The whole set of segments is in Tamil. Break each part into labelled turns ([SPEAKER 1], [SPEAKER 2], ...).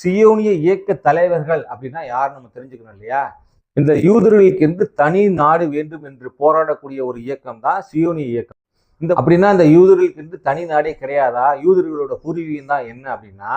[SPEAKER 1] சியோனிய இயக்க தலைவர்கள் அப்படின்னா யார் நம்ம தெரிஞ்சுக்கணும் இல்லையா? இந்த யூதர்களுக்கு என்று தனி நாடு வேண்டும் என்று போராடக்கூடிய ஒரு இயக்கம் தான் சியோனிய இயக்கம். இந்த அப்படின்னா இந்த யூதர்களுக்கு என்று தனி நாடே கிடையாதா? யூதர்களோட பூர்வீகம் தான் என்ன அப்படின்னா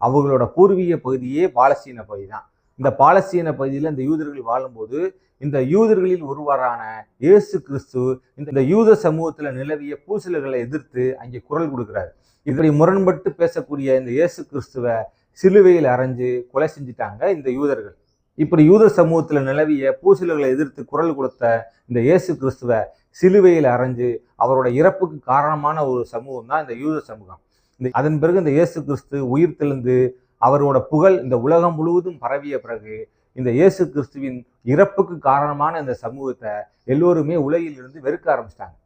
[SPEAKER 1] அவங்களோட பூர்வீக பகுதியே பாலஸ்தீன பகுதி தான். இந்த பாலஸ்தீன பகுதியில் இந்த யூதர்கள் வாழும்போது இந்த யூதர்களில் ஒருவரான இயேசு கிறிஸ்து இந்த யூத சமூகத்தில் நிலவிய பூசல்களை எதிர்த்து அங்கே குரல் கொடுக்கிறார். இப்படி முரண்பட்டு பேசக்கூடிய இந்த இயேசு கிறிஸ்துவை சிலுவையில் அரைஞ்சு கொலை செஞ்சிட்டாங்க இந்த யூதர்கள். இப்படி யூத சமூகத்தில் நிலவிய பூசல்களை எதிர்த்து குரல் கொடுத்த இந்த இயேசு கிறிஸ்துவை சிலுவையில் அரைஞ்சு அவரோட இறப்புக்கு காரணமான ஒரு சமூகம் தான் இந்த யூத சமூகம். இந்த அதன் பிறகு இந்த இயேசு கிறிஸ்து உயிர் தெளிந்து அவரோட புகழ் இந்த உலகம் முழுவதும் பரவிய பிறகு இந்த இயேசு கிறிஸ்துவின் இறப்புக்கு காரணமான இந்த சமூகத்தை எல்லோருமே உலகில் இருந்து வெறுக்க ஆரம்பிச்சிட்டாங்க.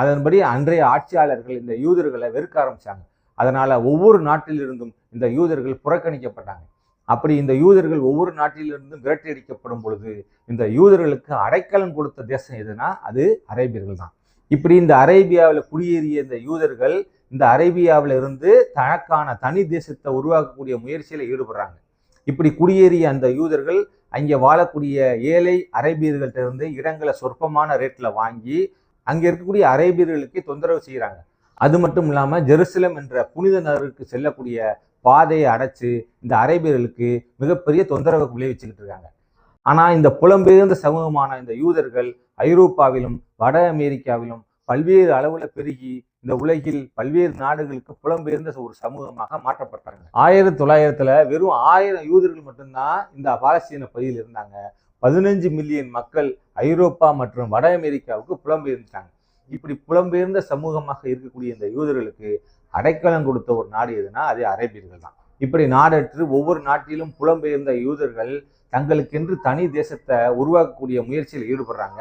[SPEAKER 1] அதன்படி அன்றைய ஆட்சியாளர்கள் இந்த யூதர்களை வெறுக்க ஆரம்பிச்சாங்க. அதனால ஒவ்வொரு நாட்டிலிருந்தும் இந்த யூதர்கள் புறக்கணிக்கப்பட்டாங்க. அப்படி இந்த யூதர்கள் ஒவ்வொரு நாட்டிலிருந்தும் விரட்டியடிக்கப்படும் பொழுது இந்த யூதர்களுக்கு அடைக்கலம் கொடுத்த தேசம் எதுனா அது அரேபியர்கள் தான். இப்படி இந்த அரேபியாவில் குடியேறிய இந்த யூதர்கள் இந்த அரேபியாவில் இருந்து தனக்கான தனி தேசத்தை உருவாக்கக்கூடிய முயற்சியில் ஈடுபடுறாங்க. இப்படி குடியேறிய அந்த யூதர்கள் அங்கே வாழக்கூடிய ஏழை அரேபியர்கள்ட்ட இருந்து இடங்களை சொற்பமான ரேட்டில் வாங்கி அங்கே இருக்கக்கூடிய அரேபியர்களுக்கு தொந்தரவு செய்கிறாங்க அது மட்டும் இல்லாமல் ஜெருசலம் என்ற புனித நகருக்கு செல்லக்கூடிய பாதையை அடைச்சு இந்த அரேபியர்களுக்கு மிகப்பெரிய தொந்தரவு விளைவிச்சுக்கிட்டு இருக்காங்க. ஆனால் இந்த புலம்பெயர்ந்த சமூகமான இந்த யூதர்கள் ஐரோப்பாவிலும் வட அமெரிக்காவிலும் பல்வேறு அளவில் பெருகி இந்த உலகில் பல்வேறு நாடுகளுக்கு புலம்பெயர்ந்த ஒரு சமூகமாக மாற்றப்பட்டாங்க. ஆயிரத்தி தொள்ளாயிரத்துல வெறும் ஆயிரம் யூதர்கள் மட்டும்தான் இந்த பாலஸ்தீன பகுதியில் இருந்தாங்க. பதினஞ்சு மில்லியன் மக்கள் ஐரோப்பா மற்றும் வட அமெரிக்காவுக்கு புலம்பெயர்ந்துட்டாங்க. இப்படி புலம்பெயர்ந்த சமூகமாக இருக்கக்கூடிய இந்த யூதர்களுக்கு அடைக்கலம் கொடுத்த ஒரு நாடு எதுனா அது அரேபியர்கள் தான். இப்படி நாடற்று ஒவ்வொரு நாட்டிலும் புலம்பெயர்ந்த யூதர்கள் தங்களுக்கென்று தனி தேசத்தை உருவாக்கக்கூடிய முயற்சியில் ஈடுபடுறாங்க.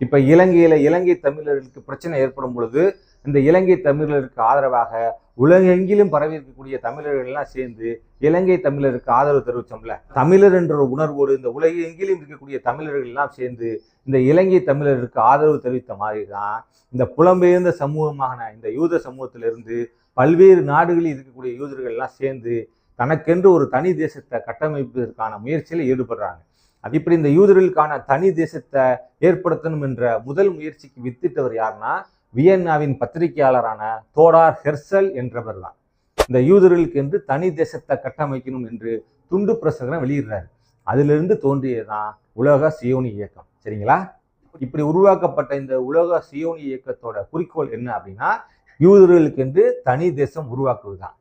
[SPEAKER 1] இப்போ இலங்கையில் இலங்கை தமிழர்களுக்கு பிரச்சனை ஏற்படும் பொழுது இந்த இலங்கை தமிழருக்கு ஆதரவாக உலகெங்கிலும் பரவி இருக்கக்கூடிய தமிழர்கள் எல்லாம் சேர்ந்து இலங்கை தமிழருக்கு ஆதரவு தெரிவிச்சோம்ல. தமிழர் என்ற ஒரு உணர்வோடு இந்த உலகெங்கிலும் இருக்கக்கூடிய தமிழர்கள் எல்லாம் சேர்ந்து இந்த இலங்கை தமிழருக்கு ஆதரவு தெரிவித்த மாதிரி தான் இந்த புலம்பெயர்ந்த சமூகமான இந்த யூத சமூகத்திலிருந்து பல்வேறு நாடுகளில் இருக்கக்கூடிய யூதர்கள்லாம் சேர்ந்து தனக்கென்று ஒரு தனி தேசத்தை கட்டமைப்பதற்கான முயற்சியில் ஈடுபடுறாங்க. அது இப்படி இந்த யூதர்களுக்கான தனி தேசத்தை ஏற்படுத்தணும் என்ற முதல் முயற்சிக்கு வித்திட்டவர் யாருன்னா வியன்னாவின் பத்திரிகையாளரான தோடார் ஹெர்சல் என்றவர் தான் இந்த யூதர்களுக்கு என்று தனி தேசத்தை கட்டமைக்கணும் என்று துண்டு பிரசகரம் வெளியிடுறாரு. அதிலிருந்து தோன்றியதுதான் உலக சியோனி இயக்கம். சரிங்களா? இப்படி உருவாக்கப்பட்ட இந்த உலக சியோனி இயக்கத்தோட குறிக்கோள் என்ன அப்படின்னா யூதர்களுக்கு என்று தனி தேசம் உருவாக்குவது தான்